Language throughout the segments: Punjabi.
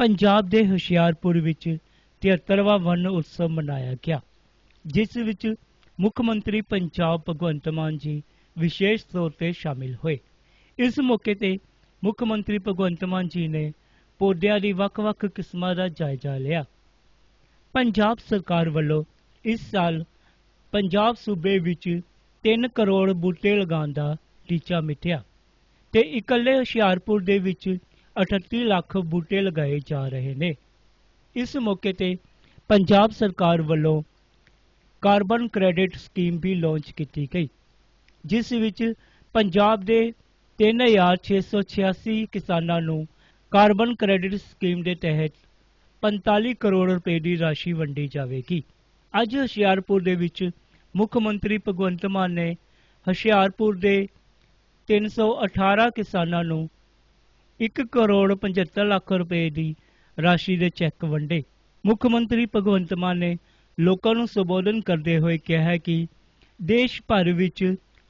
ਪੰਜਾਬ ਦੇ ਹੁਸ਼ਿਆਰਪੁਰ ਵਿੱਚ 73ਵਾਂ ਵਨ ਉਤਸਵ ਮਨਾਇਆ ਗਿਆ, ਜਿਸ ਵਿੱਚ ਮੁੱਖ ਮੰਤਰੀ ਪੰਜਾਬ ਭਗਵੰਤ ਮਾਨ ਜੀ ਵਿਸ਼ੇਸ਼ ਤੌਰ ਤੇ ਸ਼ਾਮਿਲ ਹੋਏ। ਇਸ ਮੌਕੇ ਤੇ ਮੁੱਖ ਮੰਤਰੀ ਭਗਵੰਤ ਮਾਨ ਜੀ ਨੇ ਪੌਦਿਆਂ ਦੀ ਵੱਖ-ਵੱਖ ਕਿਸਮਾਂ ਦਾ ਜਾਇਜ਼ਾ ਲਿਆ। ਪੰਜਾਬ ਸਰਕਾਰ ਵੱਲੋਂ ਇਸ ਸਾਲ ਪੰਜਾਬ ਸੂਬੇ ਵਿੱਚ 3 ਕਰੋੜ ਬੂਟੇ ਲਗਾਉਣ ਦਾ ਟੀਚਾ ਮਿੱਥਿਆ ਤੇ ਇਕੱਲੇ ਹੁਸ਼ਿਆਰਪੁਰ ਦੇ ਵਿੱਚ 38 ਲੱਖ ਬੂਟੇ ਲਗਾਏ ਜਾ ਰਹੇ ਨੇ। ਇਸ ਮੌਕੇ ਤੇ ਪੰਜਾਬ ਸਰਕਾਰ ਵੱਲੋਂ ਕਾਰਬਨ ਕ੍ਰੈਡਿਟ ਸਕੀਮ ਵੀ ਲਾਂਚ ਕੀਤੀ ਗਈ, ਜਿਸ ਵਿੱਚ ਪੰਜਾਬ ਦੇ 3686 ਕਿਸਾਨਾਂ ਨੂੰ ਕਾਰਬਨ ਕ੍ਰੈਡਿਟ ਸਕੀਮ ਦੇ ਤਹਿਤ 45 ਕਰੋੜ ਰੁਪਏ ਦੀ ਰਾਸ਼ੀ ਵੰਡੀ ਜਾਵੇਗੀ। ਅੱਜ ਹੁਸ਼ਿਆਰਪੁਰ ਦੇ ਵਿੱਚ ਮੁੱਖ ਮੰਤਰੀ ਭਗਵੰਤ ਮਾਨ ਨੇ ਹੁਸ਼ਿਆਰਪੁਰ ਦੇ 318 ਕਿਸਾਨਾਂ ਨੂੰ 1 ਕਰੋੜ 75 ਲੱਖ ਰੁਪਏ ਦੀ ਰਾਸ਼ੀ ਦੇ ਚੈੱਕ ਵੰਡੇ। ਮੁੱਖ ਮੰਤਰੀ ਭਗਵੰਤ ਮਾਨ ਨੇ ਲੋਕਾਂ ਨੂੰ ਸੰਬੋਧਨ ਕਰਦੇ ਹੋਏ ਕਿਹਾ ਕਿ ਦੇਸ਼ ਭਰ ਵਿੱਚ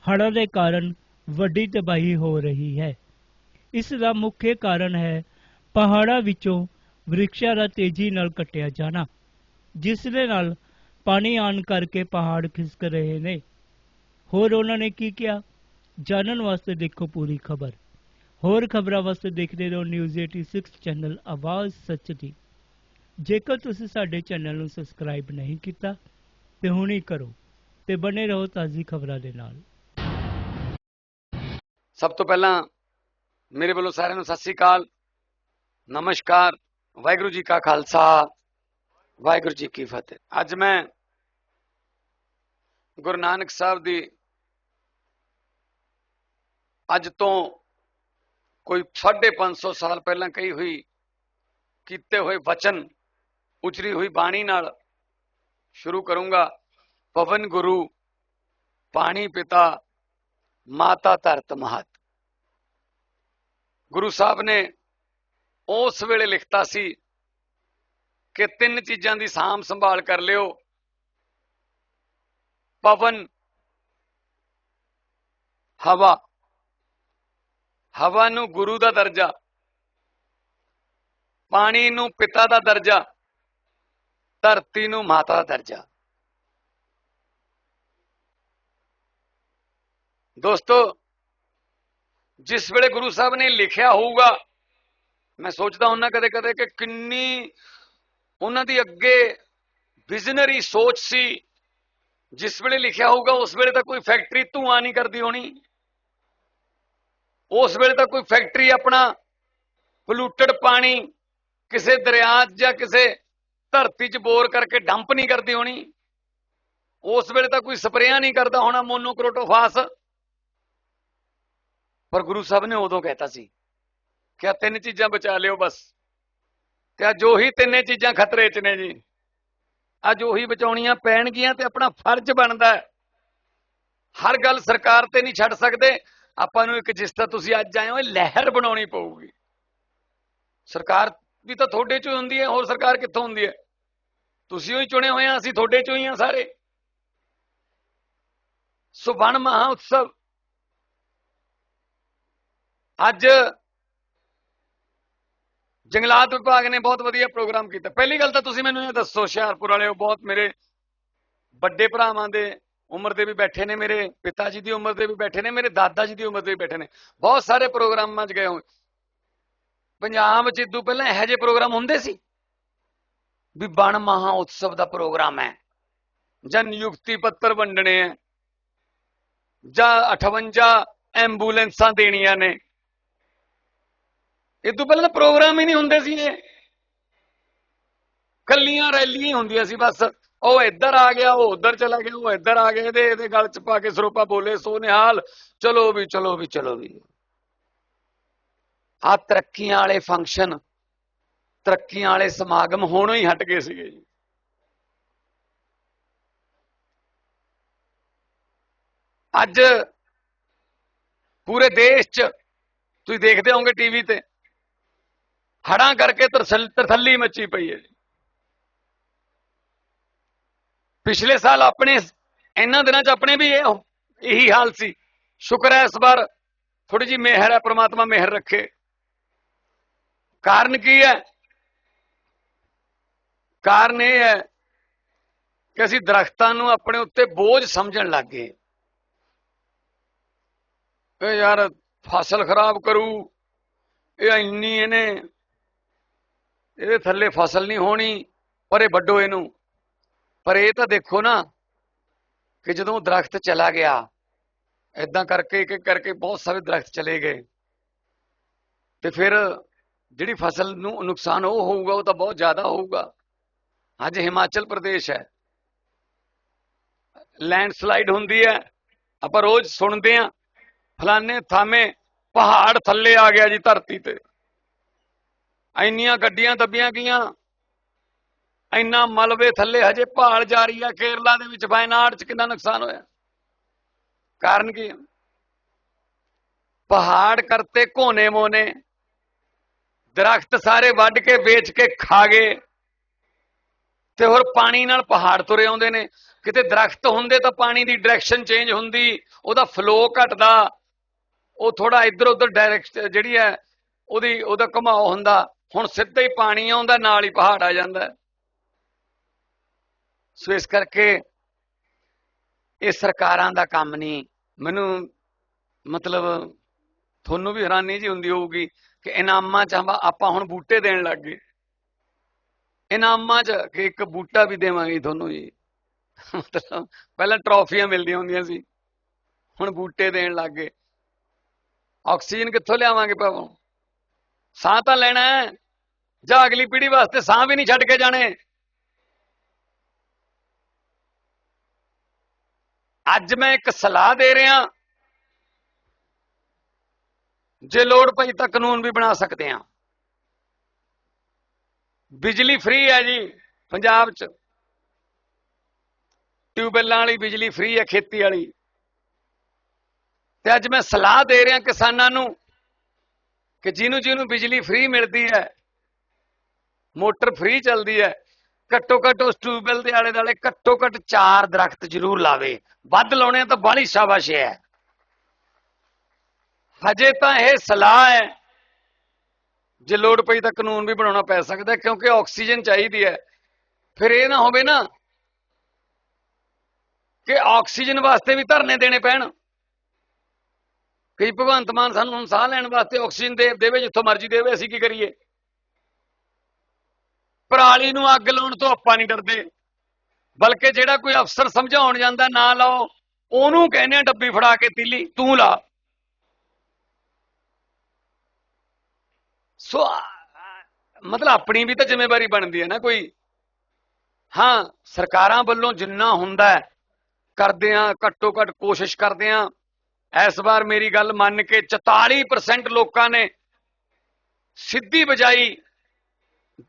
ਹੜ੍ਹਾਂ ਦੇ ਕਾਰਨ ਵੱਡੀ ਤਬਾਹੀ ਹੋ ਰਹੀ ਹੈ। ਇਸ ਦਾ ਮੁੱਖ ਕਾਰਨ ਹੈ ਪਹਾੜਾਂ ਵਿੱਚੋਂ ਵ੍ਰਿਕਸ਼ਾਂ ਦਾ ਤੇਜ਼ੀ ਨਾਲ ਕੱਟਿਆ ਜਾਣਾ, ਜਿਸ ਦੇ ਨਾਲ ਪਾਣੀ ਆਉਣ ਕਰਕੇ ਪਹਾੜ ਖਿਸਕ ਰਹੇ ਨੇ। ਹੋਰ ਉਹਨਾਂ ਨੇ ਕੀ ਕਿਹਾ? ਜਾਣਨ ਵਾਸਤੇ ਦੇਖੋ ਪੂਰੀ ਖਬਰ। ਹੋਰ ਖਬਰਾਂ ਵਾਸਤੇ ਦੇਖਦੇ ਰਹੋ ਨਿਊਜ਼ 86 ਚੈਨਲ ਆਵਾਜ਼ ਸੱਚ ਦੀ। ਜੇਕਰ ਤੁਸੀਂ ਸਾਡੇ ਚੈਨਲ ਨੂੰ ਸਬਸਕ੍ਰਾਈਬ ਨਹੀਂ ਕੀਤਾ, ਤੇ ਹੁਣੇ ਕਰੋ ਤੇ ਬਨੇ ਰਹੋ ਤਾਜ਼ੀ ਖਬਰਾਂ ਦੇ ਨਾਲ। ਸਭ ਤੋਂ ਪਹਿਲਾਂ ਮੇਰੇ ਵੱਲੋਂ ਸਾਰਿਆਂ ਨੂੰ ਸਤਿ ਸ੍ਰੀ ਅਕਾਲ। ਨਮਸਕਾਰ। ਵਾਹਿਗੁਰੂ ਜੀ ਕਾ ਖਾਲਸਾ। ਵਾਹਿਗੁਰੂ ਜੀ ਕੀ ਫਤਿਹ। ਅੱਜ ਮੈਂ ਗੁਰੂ ਨਾਨਕ ਸਾਹਿਬ ਦੀ ਅੱਜ ਤੋਂ ਕੋਈ 550 ਸਾਲ ਪਹਿਲਾਂ ਕਹੀ ਹੋਈ, ਕੀਤੇ ਹੋਏ ਵਚਨ, ਉਚਰੀ ਹੋਈ ਬਾਣੀ ਨਾਲ ਸ਼ੁਰੂ ਕਰੂੰਗਾ। ਪਵਨ ਗੁਰੂ, ਪਾਣੀ ਪਿਤਾ, ਮਾਤਾ ਧਰਤ ਮਹਤ। ਗੁਰੂ ਸਾਹਿਬ ਨੇ ਉਸ ਵੇਲੇ ਲਿਖਤਾ ਸੀ ਕਿ ਤਿੰਨ ਚੀਜ਼ਾਂ ਦੀ ਸਾਂਭ ਸੰਭਾਲ ਕਰ ਲਿਓ। ਪਵਨ, ਹਵਾ ਹਵਾ ਨੂੰ ਗੁਰੂ ਦਾ ਦਰਜਾ, ਪਾਣੀ ਨੂੰ ਪਿਤਾ ਦਾ ਦਰਜਾ, ਧਰਤੀ ਨੂੰ ਮਾਤਾ ਦਾ ਦਰਜਾ। ਦੋਸਤੋ, ਜਿਸ ਵੇਲੇ ਗੁਰੂ ਸਾਹਿਬ ਨੇ ਲਿਖਿਆ ਹੋਊਗਾ, ਮੈਂ ਸੋਚਦਾ ਹੁੰਨਾ ਕਦੇ ਕਦੇ ਕਿ ਕਿੰਨੀ ਉਹਨਾਂ ਦੀ ਅੱਗੇ ਵਿਜ਼ਨਰੀ ਸੋਚ ਸੀ, ਜਿਸ ਵੇਲੇ ਲਿਖਿਆ ਹੋਊਗਾ, ਉਸ ਵੇਲੇ ਤਾਂ ਕੋਈ ਫੈਕਟਰੀ ਧੂਆਂ ਨਹੀਂ ਕਰਦੀ ਹੋਣੀ। ਉਸ ਵੇਲੇ ਤਾਂ ਕੋਈ ਫੈਕਟਰੀ ਆਪਣਾ ਪੋਲੂਟਡ ਪਾਣੀ ਕਿਸੇ ਦਰਿਆ 'ਚ ਜਾਂ ਕਿਸੇ ਧਰਤੀ 'ਚ ਬੋਰ ਕਰਕੇ ਡੰਪ ਨਹੀਂ ਕਰਦੀ ਹੋਣੀ। ਉਸ ਵੇਲੇ ਤਾਂ ਕੋਈ ਸਪਰੇਆਂ ਨਹੀਂ ਕਰਦਾ ਹੋਣਾ ਮੋਨੋਕ੍ਰੋਟੋਫਾਸ। ਪਰ ਗੁਰੂ ਸਾਹਿਬ ਨੇ ਉਦੋਂ ਕਹਿਤਾ ਸੀ ਕਿ ਆ ਤਿੰਨ ਚੀਜ਼ਾਂ ਬਚਾ ਲਿਓ ਬਸ। ਤੇ ਅੱਜ ਉਹੀ ਤਿੰਨੇ ਚੀਜ਼ਾਂ ਖਤਰੇ 'ਚ ਨੇ ਜੀ। ਅੱਜ ਉਹੀ ਬਚਾਉਣੀਆਂ ਪੈਣਗੀਆਂ ਤੇ ਆਪਣਾ ਫਰਜ਼ ਬਣਦਾ ਹਰ ਗੱਲ ਸਰਕਾਰ ਤੇ ਨਹੀਂ ਛੱਡ ਸਕਦੇ। ਆਪਾਂ ਨੂੰ ਇੱਕ ਜਿਸ ਤਰ੍ਹਾਂ ਤੁਸੀਂ ਅੱਜ ਆਏ ਹੋ, ਇਹ ਲਹਿਰ ਬਣਾਉਣੀ ਪਊਗੀ। ਸਰਕਾਰ ਵੀ ਤਾਂ ਤੁਹਾਡੇ ਚੋਂ ਹੁੰਦੀ ਹੈ, ਹੋਰ ਸਰਕਾਰ ਕਿੱਥੋਂ ਹੁੰਦੀ ਹੈ? ਤੁਸੀਂ ਹੀ ਚੁਣੇ ਹੋਏ ਆ, ਅਸੀਂ ਤੁਹਾਡੇ ਚੋਂ ਹੀ ਆ ਸਾਰੇ। ਸੋ ਵਣ ਮਹਾ ਉਤਸਵ। ਅੱਜ ਜੰਗਲਾਤ ਵਿਭਾਗ ਨੇ ਬਹੁਤ ਵਧੀਆ ਪ੍ਰੋਗਰਾਮ ਕੀਤਾ। ਪਹਿਲੀ ਗੱਲ ਤਾਂ ਤੁਸੀਂ ਮੈਨੂੰ ਇਹ ਦੱਸੋ, ਹੁਸ਼ਿਆਰਪੁਰ ਵਾਲਿਓ, ਬਹੁਤ ਮੇਰੇ ਵੱਡੇ ਭਰਾਵਾਂ ਦੇ ਉਮਰ ਦੇ ਵੀ ਬੈਠੇ ਨੇ ਮੇਰੇ, ਪਿਤਾ ਜੀ ਦੀ ਉਮਰ ਦੇ ਵੀ ਬੈਠੇ ਨੇ, ਮੇਰੇ ਦਾਦਾ ਜੀ ਦੀ ਉਮਰ ਦੇ ਵੀ ਬੈਠੇ ਨੇ। ਬਹੁਤ ਸਾਰੇ ਪ੍ਰੋਗਰਾਮਾਂ 'ਚ ਗਏ ਹੋਏ। ਪੰਜਾਬ 'ਚ ਇਦੋਂ ਪਹਿਲਾਂ ਇਹੋ ਜਿਹੇ ਪ੍ਰੋਗਰਾਮ ਹੁੰਦੇ ਸੀ ਵੀ ਬਣ ਮਹਾ ਉਤਸਵ ਦਾ ਪ੍ਰੋਗਰਾਮ ਹੈ। ਜਾਂ ਨਿਯੁਕਤੀ ਪੱਤਰ ਵੰਡਣੇ ਹੈ, ਜਾਂ 58 ਐਂਬੂਲੈਂਸਾਂ ਦੇਣੀਆਂ ਨੇ। ਇਹ ਤੋਂ ਪਹਿਲਾਂ ਤਾਂ ਪ੍ਰੋਗਰਾਮ ਹੀ ਨਹੀਂ ਹੁੰਦੇ ਸੀ ਇਹ। ਕੱਲੀਆਂ ਰੈਲੀਆਂ ਹੀ ਹੁੰਦੀਆਂ ਸੀ ਬਸ। ਉਹ ਇੱਧਰ ਆ ਗਿਆ, ਉਹ ਉੱਧਰ ਚਲਾ ਗਿਆ, ਉਹ ਇੱਧਰ ਆ ਗਿਆ, ਇਹਦੇ ਇਹਦੇ ਗਲ ਚ ਪਾ ਕੇ ਸਰੋਪਾ ਬੋਲੇ ਸੋ ਨਿਹਾਲ ਚਲੋ ਵੀ ਚਲੋ ਵੀ ਚਲੋ ਵੀ। ਆ ਤਰੱਕੀਆਂ ਵਾਲੇ ਫੰਕਸ਼ਨ ਤਰੱਕੀਆਂ ਵਾਲੇ ਸਮਾਗਮ ਹੋਣੋਂ ਹੀ ਹਟ ਗਏ ਸੀਗੇ ਜੀ। ਅੱਜ ਪੂਰੇ ਦੇਸ਼ 'ਚ, ਤੁਸੀਂ ਦੇਖਦੇ ਹੋਵੋਗੇ ਟੀਵੀ ਤੇ ਹੜਾਂ ਕਰਕੇ ਤਰਸਲ ਤਰਥੱਲੀ ਮੱਚੀ ਪਈ ਹੈ ਜੀ। ਪਿਛਲੇ ਸਾਲ ਆਪਣੇ, ਇਹਨਾਂ ਦਿਨਾਂ 'ਚ ਆਪਣੇ ਵੀ ਇਹ ਇਹੀ ਹਾਲ ਸੀ। ਸ਼ੁਕਰ ਹੈ ਇਸ ਵਾਰ ਥੋੜੀ ਜੀ ਮਿਹਰ ਹੈ, ਪ੍ਰਮਾਤਮਾ ਮਿਹਰ ਰੱਖੇ। ਕਾਰਨ ਕੀ ਹੈ? ਕਾਰਨ ਇਹ ਹੈ ਕਿ ਅਸੀਂ ਦਰਖਤਾਂ ਨੂੰ ਆਪਣੇ ਉੱਤੇ ਬੋਝ ਸਮਝਣ ਲੱਗ ਗਏ। ਇਹ ਯਾਰ ਫਸਲ ਖਰਾਬ ਕਰੂ, ਇਹ ਇੰਨੀ ਇਹਨੇ, ਇਹਦੇ ਥੱਲੇ ਫਸਲ ਨਹੀਂ ਹੋਣੀ, ਪਰ ਇਹ ਵੱਡੋ ਇਹਨੂੰ। ਪਰ ਇਹ ਤਾਂ ਦੇਖੋ ਨਾ ਕਿ ਜਦੋਂ ਦਰਖਤ ਚਲਾ ਗਿਆ ਇਦਾਂ ਕਰਕੇ ਇੱਕ ਕਰਕੇ ਬਹੁਤ ਸਾਰੇ ਦਰਖਤ ਚਲੇ ਗਏ। ਤੇ ਫਿਰ ਜਿਹੜੀ ਫਸਲ ਨੂੰ ਨੁਕਸਾਨ ਉਹ ਹੋਊਗਾ, ਉਹ ਤਾਂ ਬਹੁਤ ਜ਼ਿਆਦਾ ਹੋਊਗਾ। ਅੱਜ ਹਿਮਾਚਲ ਪ੍ਰਦੇਸ਼ ਹੈ। ਲੈਂਡਸਲਾਈਡ ਹੁੰਦੀ ਹੈ। ਆਪਾਂ ਰੋਜ਼ ਸੁਣਦੇ ਆ ਫਲਾਣੇ ਥਾਵੇਂ ਪਹਾੜ ਥੱਲੇ ਆ ਗਿਆ ਜੀ ਧਰਤੀ ਤੇ। ਇੰਨੀਆਂ ਗੱਡੀਆਂ ਦੱਬੀਆਂ ਗਈਆਂ ਇੰਨਾ ਮਲਬੇ ਥੱਲੇ ਹਜੇ ਭਾਲ ਜਾਰੀ ਆ, ਕੇਰਲਾ ਦੇ ਵਿੱਚ ਵਾਇਨਾਡ ਚ ਕਿੰਨਾ ਨੁਕਸਾਨ ਹੋਇਆ? ਕਾਰਨ ਕੀ? ਹੈ ਪਹਾੜ ਕਰਤੇ ਕੋਨੇ ਮੋਨੇ, ਦਰਖਤ ਸਾਰੇ ਵੱਢ ਕੇ, ਵੇਚ ਕੇ ਖਾ ਗਏ, ਤੇ ਹੋਰ ਪਾਣੀ ਨਾਲ ਪਹਾੜ ਤੁਰੇ ਆਉਂਦੇ ਨੇ। ਕਿਤੇ ਦਰਖਤ ਹੁੰਦੇ ਤਾਂ ਪਾਣੀ ਦੀ ਡਾਇਰੈਕਸ਼ਨ ਚੇਂਜ ਹੁੰਦੀ, ਉਹਦਾ ਫਲੋ ਘਟਦਾ, ਉਹ ਥੋੜਾ ਇੱਧਰ ਉੱਧਰ ਡਾਇਰੈਕਟ ਜਿਹੜੀ ਹੈ, ਉਹਦੀ, ਉਹਦਾ ਘੁਮਾਓ ਹੁੰਦਾ। ਹੁਣ ਸਿੱਧਾ ਹੀ ਪਾਣੀ ਆਉਂਦਾ, ਨਾਲ ਹੀ ਪਹਾੜ ਆ ਜਾਂਦਾ। ਸੋ ਇਸ ਕਰਕੇ ਇਹ ਸਰਕਾਰਾਂ ਦਾ ਕੰਮ ਨਹੀਂ। ਮੈਨੂੰ ਮਤਲਬ ਤੁਹਾਨੂੰ ਵੀ ਹੈਰਾਨੀ ਜੀ ਹੁੰਦੀ ਹੋਊਗੀ ਕਿ ਇਨਾਮਾਂ ਚ ਆਪਾਂ ਹੁਣ ਬੂਟੇ ਦੇਣ ਲੱਗ ਗਏ। ਇਨਾਮਾਂ ਚ ਕਿ ਇੱਕ ਬੂਟਾ ਵੀ ਦੇਵਾਂਗੇ ਤੁਹਾਨੂੰ ਜੀ। ਮਤਲਬ ਪਹਿਲਾਂ ਟਰੋਫੀਆਂ ਮਿਲਦੀਆਂ ਹੁੰਦੀਆਂ ਸੀ। ਹੁਣ ਬੂਟੇ ਦੇਣ ਲੱਗ ਗਏ। ਆਕਸੀਜਨ ਕਿੱਥੋਂ ਲਿਆਵਾਂਗੇ ਭਾਵੇਂ? ਸਾਹ ਤਾਂ ਲੈਣਾ ਹੈ। ਜਾਂ ਅਗਲੀ ਪੀੜ੍ਹੀ ਵਾਸਤੇ ਸਾਹ ਵੀ ਨਹੀਂ ਛੱਡ ਕੇ ਜਾਣੇ। ਅੱਜ ਮੈਂ ਇੱਕ ਸਲਾਹ ਦੇ ਰਿਹਾ। ਜੇ ਲੋੜ ਪਈ ਤਾਂ ਕਾਨੂੰਨ ਵੀ ਬਣਾ ਸਕਦੇ ਆ ਬਿਜਲੀ ਫ੍ਰੀ ਹੈ ਜੀ ਪੰਜਾਬ 'ਚ। ਟਿਊਬਵੈੱਲਾਂ ਵਾਲੀ ਬਿਜਲੀ ਫ੍ਰੀ ਹੈ ਖੇਤੀ ਵਾਲੀ। ਤੇ ਅੱਜ ਮੈਂ ਸਲਾਹ ਦੇ ਰਿਹਾ ਕਿਸਾਨਾਂ ਨੂੰ ਕਿ ਜਿਹਨੂੰ ਜਿਹਨੂੰ ਬਿਜਲੀ ਫ੍ਰੀ ਮਿਲਦੀ ਹੈ, ਮੋਟਰ ਫ੍ਰੀ ਚੱਲਦੀ ਹੈ ਘੱਟੋ ਘੱਟ ਉਸ ਟਿਊਬਵੈਲ ਦੇ ਆਲੇ ਦਾਲੇ ਘੱਟੋ ਘੱਟ ਚਾਰ ਦਰਖਤ ਜ਼ਰੂਰ ਲਾਵੇ। ਵੱਧ ਲਾਉਣੇ ਤਾਂ ਬਾਹਲੀ ਸ਼ਾਬਾਸ਼ ਹੈ ਹਜੇ ਤਾਂ ਇਹ ਸਲਾਹ ਹੈ ਜੇ ਲੋੜ ਪਈ ਤਾਂ ਕਾਨੂੰਨ ਵੀ ਬਣਾਉਣਾ ਪੈ ਸਕਦਾ ਕਿਉਂਕਿ ਆਕਸੀਜਨ ਚਾਹੀਦੀ ਹੈ ਫਿਰ ਇਹ ਨਾ ਹੋਵੇ ਨਾ ਕਿ ਆਕਸੀਜਨ ਵਾਸਤੇ ਵੀ ਧਰਨੇ ਦੇਣੇ ਪੈਣ। ਕਈ ਭਗਵੰਤ ਮਾਨ ਸਾਨੂੰ ਹੁਣ ਸਾਹ ਲੈਣ ਵਾਸਤੇ ਆਕਸੀਜਨ ਦੇ, ਦੇਵੇ ਜਿੱਥੋਂ ਮਰਜ਼ੀ ਦੇਵੇ, ਅਸੀਂ ਕੀ ਕਰੀਏ? ਪਰਾਲੀ ਨੂੰ ਅੱਗ ਲਾਉਣ ਤੋਂ ਆਪਾਂ ਨਹੀਂ ਡਰਦੇ। ਬਲਕਿ ਜਿਹੜਾ ਕੋਈ ਅਫਸਰ ਸਮਝਾਉਣ ਜਾਂਦਾ, ਨਾ ਲਾਓ। ਉਹਨੂੰ ਕਹਿੰਦੇ ਆ, ਡੱਬੀ ਫੜਾ ਕੇ ਤੀਲੀ, ਤੂੰ ਲਾ। ਸੋ ਮਤਲਬ ਆਪਣੀ ਵੀ ਤਾਂ ਜ਼ਿੰਮੇਵਾਰੀ ਬਣਦੀ ਹੈ ਨਾ ਕੋਈ। ਹਾਂ, ਸਰਕਾਰਾਂ ਵੱਲੋਂ ਜਿੰਨਾ ਹੁੰਦਾ ਕਰਦੇ ਆ ਘੱਟੋ ਘੱਟ ਕੋਸ਼ਿਸ਼ ਕਰਦੇ ਆ ਇਸ ਵਾਰ ਮੇਰੀ ਗੱਲ ਮੰਨ ਕੇ 44% ਲੋਕਾਂ ਨੇ ਸਿੱਧੀ ਬਜਾਈ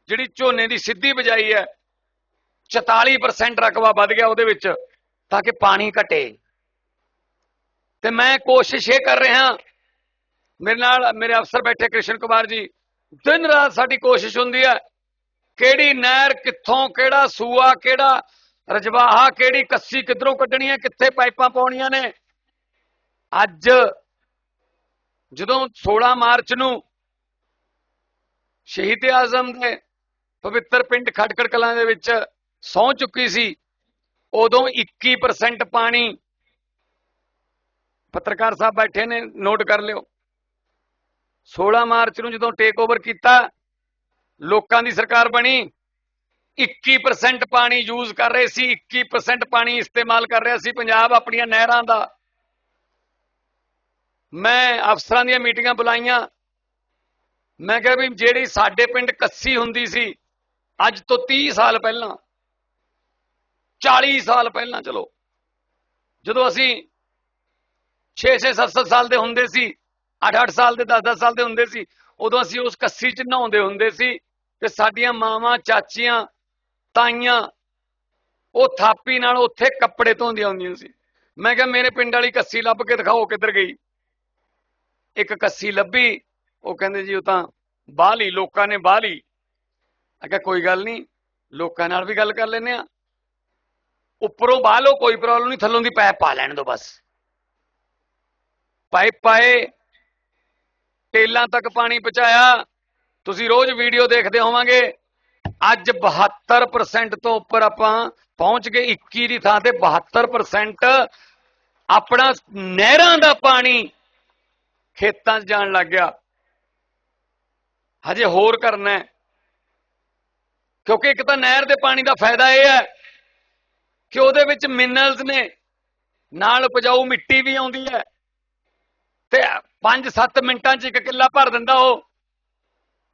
ਜਿਹੜੀ ਝੋਨੇ ਦੀ ਸਿੱਧੀ ਬਜਾਈ ਹੈ 44% ਰਕਬਾ ਵੱਧ ਗਿਆ ਉਹਦੇ ਵਿੱਚ ਤਾਂ ਕਿ ਪਾਣੀ ਘਟੇ। ਤੇ ਮੈਂ ਕੋਸ਼ਿਸ਼ ਇਹ ਕਰ ਰਿਹਾ, ਮੇਰੇ ਨਾਲ, ਮੇਰੇ ਅਫਸਰ ਬੈਠੇ ਕ੍ਰਿਸ਼ਨ ਕੁਮਾਰ ਜੀ, ਦਿਨ ਰਾਤ ਸਾਡੀ ਕੋਸ਼ਿਸ਼ ਹੁੰਦੀ ਹੈ, ਕਿਹੜੀ ਨਹਿਰ ਕਿੱਥੋਂ, ਕਿਹੜਾ ਸੂਆ, ਕਿਹੜਾ ਰਜਵਾਹਾ, ਕਿਹੜੀ ਕੱਸੀ ਕਿੱਧਰੋਂ ਕੱਢਣੀ ਹੈ ਕਿੱਥੇ ਪਾਈਪਾਂ ਪਾਉਣੀਆਂ ਨੇ। ਅੱਜ ਜਦੋਂ 16 ਮਾਰਚ ਨੂੰ ਸ਼ਹੀਦ ਆਜ਼ਮ ਦੇ ਪਵਿੱਤਰ ਪਿੰਡ ਖਟਕੜ ਕਲਾਂ ਦੇ ਵਿੱਚ ਸੌ ਚੁੱਕੀ ਸੀ, ਉਦੋਂ 21% ਪਾਣੀ ਪੱਤਰਕਾਰ ਸਾਹਿਬ ਬੈਠੇ ਨੇ, ਨੋਟ ਕਰ ਲਿਓ। 16 ਮਾਰਚ ਨੂੰ ਜਦੋਂ ਟੇਕ ਓਵਰ ਕੀਤਾ, ਲੋਕਾਂ ਦੀ ਸਰਕਾਰ ਬਣੀ 21% ਪਾਣੀ ਯੂਜ਼ ਕਰ ਰਹੇ ਸੀ 21% ਪਾਣੀ ਇਸਤੇਮਾਲ ਕਰ ਰਿਹਾ ਸੀ ਪੰਜਾਬ ਆਪਣੀਆਂ ਨਹਿਰਾਂ ਦਾ। ਮੈਂ ਅਫਸਰਾਂ ਦੀਆਂ ਮੀਟਿੰਗਾਂ ਬੁਲਾਈਆਂ ਮੈਂ ਕਿਹਾ ਵੀ ਜਿਹੜੀ ਸਾਡੇ ਪਿੰਡ ਕੱਸੀ ਹੁੰਦੀ ਸੀ, ਅੱਜ ਤੋਂ 30 ਸਾਲ ਪਹਿਲਾਂ 40 ਸਾਲ ਪਹਿਲਾਂ, ਚਲੋ, ਜਦੋਂ ਅਸੀਂ 6-6 7-7 ਸਾਲ ਦੇ ਹੁੰਦੇ ਸੀ 8-8 ਸਾਲ ਦੇ 10-10 ਸਾਲ ਦੇ ਹੁੰਦੇ ਸੀ, ਉਦੋਂ ਅਸੀਂ ਉਸ ਕੱਸੀ 'ਚ ਨਹਾਉਂਦੇ ਹੁੰਦੇ ਸੀ ਤੇ ਸਾਡੀਆਂ ਮਾਵਾਂ, ਚਾਚੀਆਂ, ਤਾਈਆਂ, ਉਹ ਥਾਪੀ ਨਾਲ ਉੱਥੇ ਕੱਪੜੇ ਧੋਂਦੀਆਂ ਹੁੰਦੀਆਂ ਸੀ। ਮੈਂ ਕਿਹਾ ਮੇਰੇ ਪਿੰਡ ਵਾਲੀ ਕੱਸੀ ਲੱਭ ਕੇ ਦਿਖਾਓ ਕਿੱਧਰ ਗਈ। ਇੱਕ ਕੱਸੀ ਲੱਭੀ ਉਹ ਕਹਿੰਦੇ ਜੀ, ਉਹ ਤਾਂ ਬਾਹਲੀ, ਲੋਕਾਂ ਨੇ ਬਾਹਲੀ। ਮੈਂ ਕਿਹਾ, ਕੋਈ ਗੱਲ ਨਹੀਂ, ਲੋਕਾਂ ਨਾਲ ਵੀ ਗੱਲ ਕਰ ਲੈਨੇ ਆ ਉੱਪਰੋਂ ਬਾਹ ਲਓ, ਕੋਈ ਪ੍ਰੋਬਲਮ ਨਹੀਂ, ਥੱਲੋਂ ਦੀ ਪਾਇਪ ਪਾ ਲੈਣ ਦੋ ਬਸ। ਪਾਈਪ ਪਾਏ, ਟੇਲਾਂ ਤੱਕ ਪਾਣੀ ਪਹੁੰਚਾਇਆ। ਤੁਸੀਂ ਰੋਜ਼ ਵੀਡੀਓ ਦੇਖਦੇ ਹੋਵਾਂਗੇ, ਅੱਜ 72% ਤੋਂ ਉੱਪਰ ਆਪਾਂ ਪਹੁੰਚ ਗਏ 21 ਦੀ ਥਾਂ ਤੇ 72% ਆਪਣਾ ਨਹਿਰਾਂ ਦਾ ਪਾਣੀ ਖੇਤਾਂ 'ਚ ਜਾਣ ਲੱਗ ਗਿਆ। ਹਜੇ ਹੋਰ ਕਰਨਾ ਹੈ। ਕਿਉਂਕਿ ਇੱਕ ਤਾਂ ਨਹਿਰ ਦੇ ਪਾਣੀ ਦਾ ਫਾਇਦਾ ਇਹ ਹੈ ਕਿ ਉਹਦੇ ਵਿੱਚ ਮਿਨਰਲਸ ਨੇ, ਨਾਲ ਉਪਜਾਊ ਮਿੱਟੀ ਵੀ ਆਉਂਦੀ ਹੈ। ਤੇ 5-7 ਮਿੰਟਾਂ 'ਚ ਇੱਕ ਕਿੱਲਾ ਭਰ ਦਿੰਦਾ ਉਹ।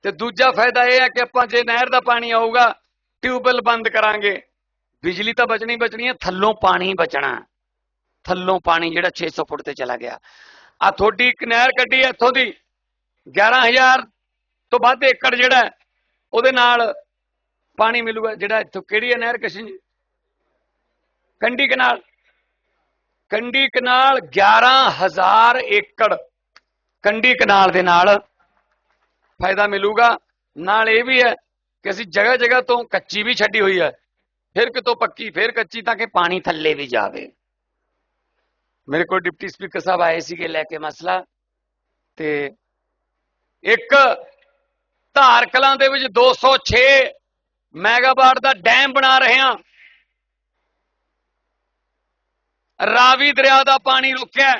ਤੇ ਦੂਜਾ ਫਾਇਦਾ ਇਹ ਹੈ ਕਿ ਆਪਾਂ ਜੇ ਨਹਿਰ ਦਾ ਪਾਣੀ ਆਊਗਾ, ਟਿਊਬਵੈਲ ਬੰਦ ਕਰਾਂਗੇ। ਬਿਜਲੀ ਤਾਂ ਬਚਣੀ ਬਚਣੀ ਹੈ, ਥੱਲੋਂ ਪਾਣੀ ਬਚਣਾ ਥੱਲੋਂ ਪਾਣੀ ਜਿਹੜਾ 600 ਫੁੱਟ ਤੇ ਚਲਾ ਗਿਆ। ਆ ਤੁਹਾਡੀ ਇੱਕ ਨਹਿਰ ਕੱਢੀ ਹੈ ਇੱਥੋਂ ਦੀ। 11000 ਤੋਂ ਵੱਧ ਏਕੜ ਜਿਹੜਾ ਉਹਦੇ ਨਾਲ ਪਾਣੀ ਮਿਲੂਗਾ, ਜਿਹੜਾ ਇੱਥੋਂ ਕਿਹੜੀ ਹੈ ਨਹਿਰ ਕਿਸ਼ਨ ਜੀ? ਕੰਡੀ ਕਨਾਲ। ਕੰਡੀ ਕਨਾਲ 11000 ਏਕੜ ਕੰਡੀ ਕਨਾਲ ਦੇ ਨਾਲ ਫਾਇਦਾ ਮਿਲੂਗਾ। ਨਾਲ ਇਹ ਵੀ ਹੈ ਕਿ ਅਸੀਂ ਜਗ੍ਹਾ ਜਗ੍ਹਾ ਤੋਂ ਕੱਚੀ ਵੀ ਛੱਡੀ ਹੋਈ ਹੈ। ਫਿਰ ਕਿਤੋਂ ਪੱਕੀ, ਫਿਰ ਕੱਚੀ ਤਾਂ ਕਿ ਪਾਣੀ ਥੱਲੇ ਵੀ ਜਾਵੇ। ਮੇਰੇ ਕੋਲ ਡਿਪਟੀ ਸਪੀਕਰ ਸਾਹਿਬ ਆਏ ਸੀਗੇ ਲੈ ਕੇ ਮਸਲਾ। ਤੇ ਇੱਕ ਧਾਰ ਕਲਾਂ ਦੇ ਵਿੱਚ 206 ਮੈਗਾਵਾਟ ਦਾ ਡੈਮ ਬਣਾ ਰਹੇ ਹਾਂ। ਰਾਵੀ ਦਰਿਆ ਦਾ ਪਾਣੀ ਰੁਕਿਆ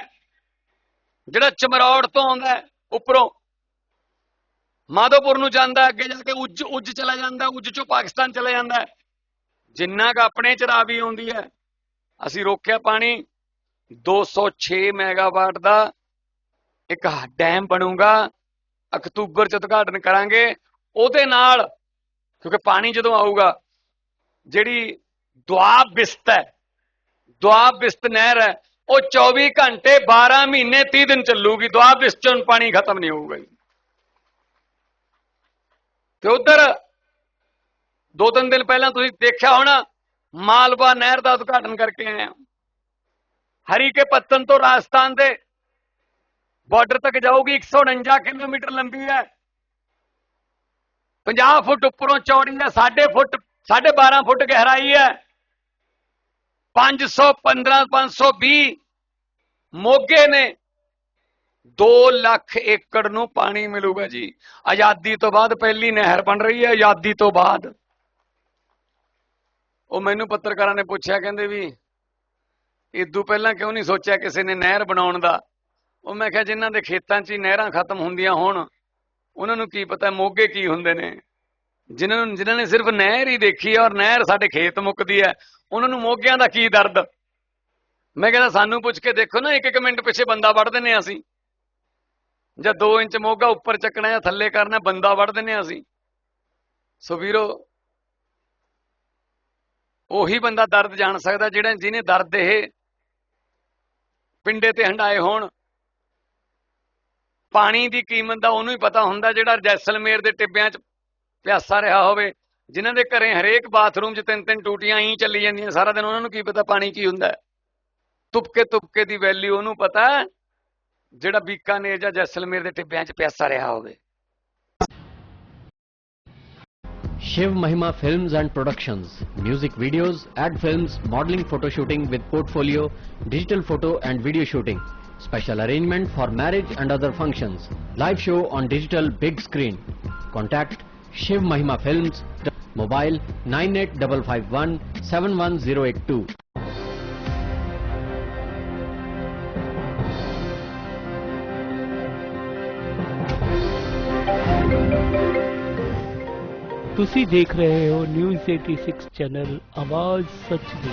ਜਿਹੜਾ ਚਮਰੌੜ ਤੋਂ ਆਉਂਦਾ ਹੈ, ਉੱਪਰੋਂ ਮਾਧੋਪੁਰ ਨੂੰ ਜਾਂਦਾ ਅੱਗੇ ਜਾ ਕੇ ਉੱਜ ਉੱਜ ਚਲਾ ਜਾਂਦਾ ਉੱਜ ਚੋਂ ਪਾਕਿਸਤਾਨ ਚਲਾ ਜਾਂਦਾ ਜਿੰਨਾ ਕ ਆਪਣੇ ਚ ਰਾਵੀ ਆਉਂਦੀ ਹੈ, ਅਸੀਂ ਰੋਕਿਆ ਪਾਣੀ 206 ਮੈਗਾਵਾਟ ਦਾ ਇੱਕ ਡੈਮ ਬਣੂਗਾ। ਅਕਤੂਬਰ ਚ ਉਦਘਾਟਨ ਕਰਾਂਗੇ, ਉਹਦੇ ਨਾਲ, ਕਿਉਂਕਿ ਪਾਣੀ ਜਦੋਂ ਆਊਗਾ, ਜਿਹੜੀ ਦੁਆਬ ਬਿਸਤ ਹੈ, ਦੁਆਬ ਬਿਸਤ ਨਹਿਰ ਹੈ, ਉਹ 24 ਘੰਟੇ 12 ਮਹੀਨੇ 30 ਦਿਨ ਚੱਲੂਗੀ, ਦੁਆਬ ਬਿਸਤ ਚੋਂ ਪਾਣੀ ਖਤਮ ਨਹੀਂ ਹੋਊਗਾ ਜੀ। ਤੇ ਉਧਰ, ਦੋ ਤਿੰਨ ਦਿਨ ਪਹਿਲਾਂ ਤੁਸੀਂ ਦੇਖਿਆ ਹੋਣਾ, ਮਾਲਵਾ ਨਹਿਰ ਦਾ ਉਦਘਾਟਨ ਕਰਕੇ ਆਏ ਹਾਂ ਹਰੀ ਕੇ ਪੱਤਨ ਤੋਂ ਰਾਜਸਥਾਨ ਦੇ ਬਾਰਡਰ ਤੱਕ ਜਾਊਗੀ 149 ਕਿਲੋਮੀਟਰ ਲੰਬੀ ਹੈ। 50 ਫੁੱਟ ਉੱਪਰੋਂ ਚੌੜੀ ਹੈ 6.5 ਫੁੱਟ 12.5 ਫੁੱਟ ਗਹਿਰਾਈ ਹੈ। 515 520 ਮੋਗੇ ਨੇ 2 ਲੱਖ ਏਕੜ ਨੂੰ ਪਾਣੀ ਮਿਲੂਗਾ ਜੀ। ਆਜ਼ਾਦੀ ਤੋਂ ਬਾਅਦ ਪਹਿਲੀ ਨਹਿਰ ਬਣ ਰਹੀ ਹੈ, ਆਜ਼ਾਦੀ ਤੋਂ ਬਾਅਦ। ਉਹ ਮੈਨੂੰ ਪੱਤਰਕਾਰਾਂ ਨੇ ਪੁੱਛਿਆ, ਕਹਿੰਦੇ ਵੀ ਇਦੋਂ ਪਹਿਲਾਂ ਕਿਉਂ ਨਹੀਂ ਸੋਚਿਆ ਕਿਸੇ ਨੇ ਨਹਿਰ ਬਣਾਉਣ ਦਾ? ਉਹ ਮੈਂ ਕਿਹਾ ਜਿਨ੍ਹਾਂ ਦੇ ਖੇਤਾਂ 'ਚ ਹੀ ਨਹਿਰਾਂ ਖਤਮ ਹੁੰਦੀਆਂ ਹੋਣ, ਉਹਨਾਂ ਨੂੰ ਕੀ ਪਤਾ ਮੋਗੇ ਕੀ ਹੁੰਦੇ ਨੇ। ਜਿਨ੍ਹਾਂ ਨੂੰ, ਜਿਨ੍ਹਾਂ ਨੇ ਸਿਰਫ ਨਹਿਰ ਹੀ ਦੇਖੀ ਹੈ ਔਰ ਨਹਿਰ ਸਾਡੇ ਖੇਤ ਮੁੱਕਦੀ ਹੈ, ਉਹਨਾਂ ਨੂੰ ਮੋਗਿਆਂ ਦਾ ਕੀ ਦਰਦ? ਮੈਂ ਕਹਿੰਦਾ ਸਾਨੂੰ ਪੁੱਛ ਕੇ ਦੇਖੋ ਨਾ ਇੱਕ ਇੱਕ ਮਿੰਟ ਪਿੱਛੇ ਬੰਦਾ ਵੜ ਦਿੰਨੇ ਆ ਅਸੀਂ। ਜਾਂ 2 ਇੰਚ ਮੋਗਾ ਉੱਪਰ ਚੱਕਣਾ ਜਾਂ ਥੱਲੇ ਕਰਨਾ, ਬੰਦਾ ਵੜ ਦਿੰਨੇ ਆ ਅਸੀਂ। ਸੋ ਵੀਰੋ, ਉਹੀ ਬੰਦਾ ਦਰਦ ਜਾਣ ਸਕਦਾ ਜਿਹੜਾ, ਜਿਹਨੇ ਦਰਦ ਇਹ ਪਿੰਡੇ ਤੇ ਹੰਡਾਏ ਹੋਣ ਪਾਣੀ ਦੀ ਕੀਮਤ ਦਾ ਉਹਨੂੰ ਹੀ ਪਤਾ ਹੁੰਦਾ ਜਿਹੜਾ ਜੈਸਲਮੇਰ ਦੇ ਟਿੱਬਿਆਂ 'ਚ ਪਿਆਸਾ ਰਿਹਾ ਹੋਵੇ ਜਿਨ੍ਹਾਂ ਦੇ ਘਰੇ ਹਰੇਕ ਬਾਥਰੂਮ 'ਚ ਤਿੰਨ ਤਿੰਨ ਟੂਟੀਆਂ ਹੀ ਚੱਲੀ ਜਾਂਦੀਆਂ ਸਾਰਾ ਦਿਨ ਉਹਨਾਂ ਨੂੰ ਕੀ ਪਤਾ ਪਾਣੀ ਕੀ ਹੁੰਦਾ ਤੁਪਕੇ ਤੁਪਕੇ ਦੀ ਵੈਲਿਊ ਉਹਨੂੰ ਪਤਾ ਜਿਹੜਾ ਬੀਕਾਨੇਰ ਜਾਂ ਜੈਸਲਮੇਰ ਦੇ ਟਿੱਬਿਆਂ 'ਚ ਪਿਆਸਾ ਰਿਹਾ ਹੋਵੇ Shiv Mahima Films and Productions. Music videos, ad films, modeling photo shooting with portfolio, digital photo and video shooting. Special arrangement for marriage and other functions. Live show on digital big screen. Contact Shiv Mahima Films. Mobile 98551 71082. ਤੁਸੀਂ ਦੇਖ ਰਹੇ ਹੋ ਨਿਊਜ਼ 86 ਚੈਨਲ ਆਵਾਜ਼ ਸੱਚ ਦੀ